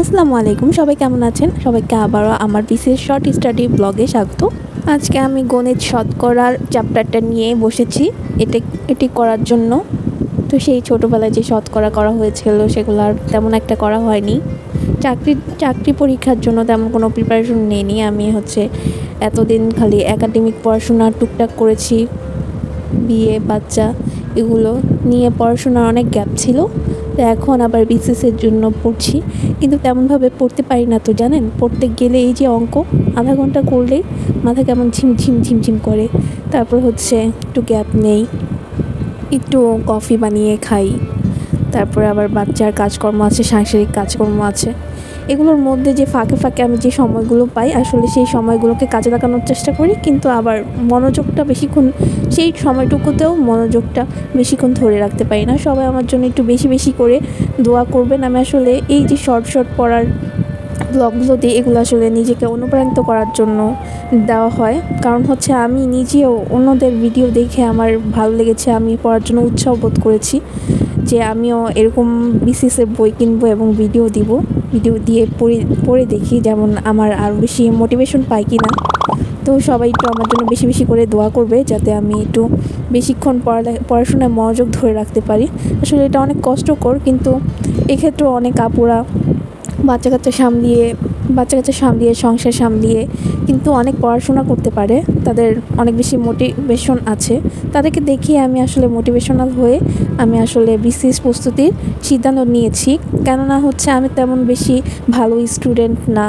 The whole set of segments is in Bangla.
আসসালামু আলাইকুম, সবাই কেমন আছেন? সবাইকে আবারও আমার বিশেষ শর্ট স্টাডি ব্লগে স্বাগত। আজকে আমি গণিত শতকরার চ্যাপ্টারটা নিয়ে বসেছি। এটি এটি করার জন্য। তো সেই ছোটোবেলায় যে শতকরা করা হয়েছিল, সেগুলো আর তেমন একটা করা হয়নি। চাকরি চাকরি পরীক্ষার জন্য তেমন কোনো প্রিপারেশন নেইনি। আমি হচ্ছে এতদিন খালি একাডেমিক পড়াশোনা টুকটাক করেছি। বিয়ে বাচ্চা, এগুলো নিয়ে পড়াশোনার অনেক গ্যাপ ছিল। তো এখন আবার বিসিএসের জন্য পড়ছি। কিন্তু তেমনভাবে পড়তে পারি না তো, জানেন? পড়তে গেলে এই যে অঙ্ক, আধা ঘণ্টা করলেই মাথা কেমন ঝিমঝিম ঝিমঝিম করে। তারপর হচ্ছে একটু গ্যাপ নেই, একটু কফি বানিয়ে খাই। তারপরে আবার বাচ্চার কাজকর্ম আছে, সাংসারিক কাজকর্ম আছে। এগুলোর মধ্যে যে ফাঁকে ফাঁকে আমি যে সময়গুলো পাই, আসলে সেই সময়গুলোকে কাজে লাগানোর চেষ্টা করি, কিন্তু আবার মনোযোগটা বেশিক্ষণ, সেই সময়টুকুতেও মনোযোগটা বেশিক্ষণ ধরে রাখতে পারি না। সবাই আমার জন্য একটু বেশি বেশি করে দোয়া করবেন। আমি আসলে এই যে শর্ট শর্ট পড়ার ব্লগগুলো দিই এগুলো আসলে নিজেকে অনুপ্রাণিত করার জন্য দেওয়া হয়। কারণ হচ্ছে আমি নিজেও অন্যদের ভিডিও দেখে আমার ভালো লেগেছে, আমি পড়ার জন্য উৎসাহ বোধ করেছি যে আমিও এরকম বিসিএসের বই কিনবো এবং ভিডিও দিব। ভিডিও দিয়ে পড়ে পড়ে দেখি যেমন আমার আরও বেশি মোটিভেশন পাই কি না তো সবাই একটু আমার জন্য বেশি বেশি করে দোয়া করবে যাতে আমি একটু বেশিক্ষণ পড়ালে পড়াশোনায় মনোযোগ ধরে রাখতে পারি। আসলে এটা অনেক কষ্টকর, কিন্তু এক্ষেত্রেও অনেক আপুরা বাচ্চা কাচ্চা সামলিয়ে বাচ্চা কাচ্চা সামলিয়ে, সংসার সামলিয়ে কিন্তু অনেক পড়াশোনা করতে পারে। তাদের অনেক বেশি মোটিভেশন আছে। তাদেরকে দেখিয়ে আমি আসলে মোটিভেশনাল হয়ে আমি আসলে বিসিএস প্রস্তুতির সিদ্ধান্ত নিয়েছি। কেননা হচ্ছে আমি তেমন বেশি ভালো স্টুডেন্ট না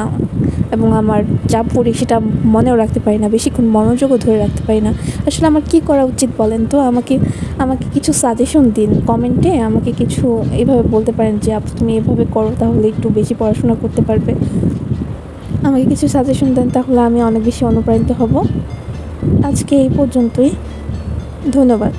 এবং আমার যা পড়ি সেটা মনেও রাখতে পারি না, বেশিক্ষণ মনোযোগও ধরে রাখতে পারি না। আসলে আমার কী করা উচিত বলেন তো? আমাকে আমাকে কিছু সাজেশন দিন কমেন্টে আমাকে কিছু এভাবে বলতে পারেন যে, আপু তুমি এভাবে করো তাহলে একটু বেশি পড়াশোনা করতে পারবে। আমাকে কিছু সাজেশন দেন তাহলে আমি অনেক বেশি অনুপ্রাণিত হব। আজকে এই পর্যন্তই। ধন্যবাদ।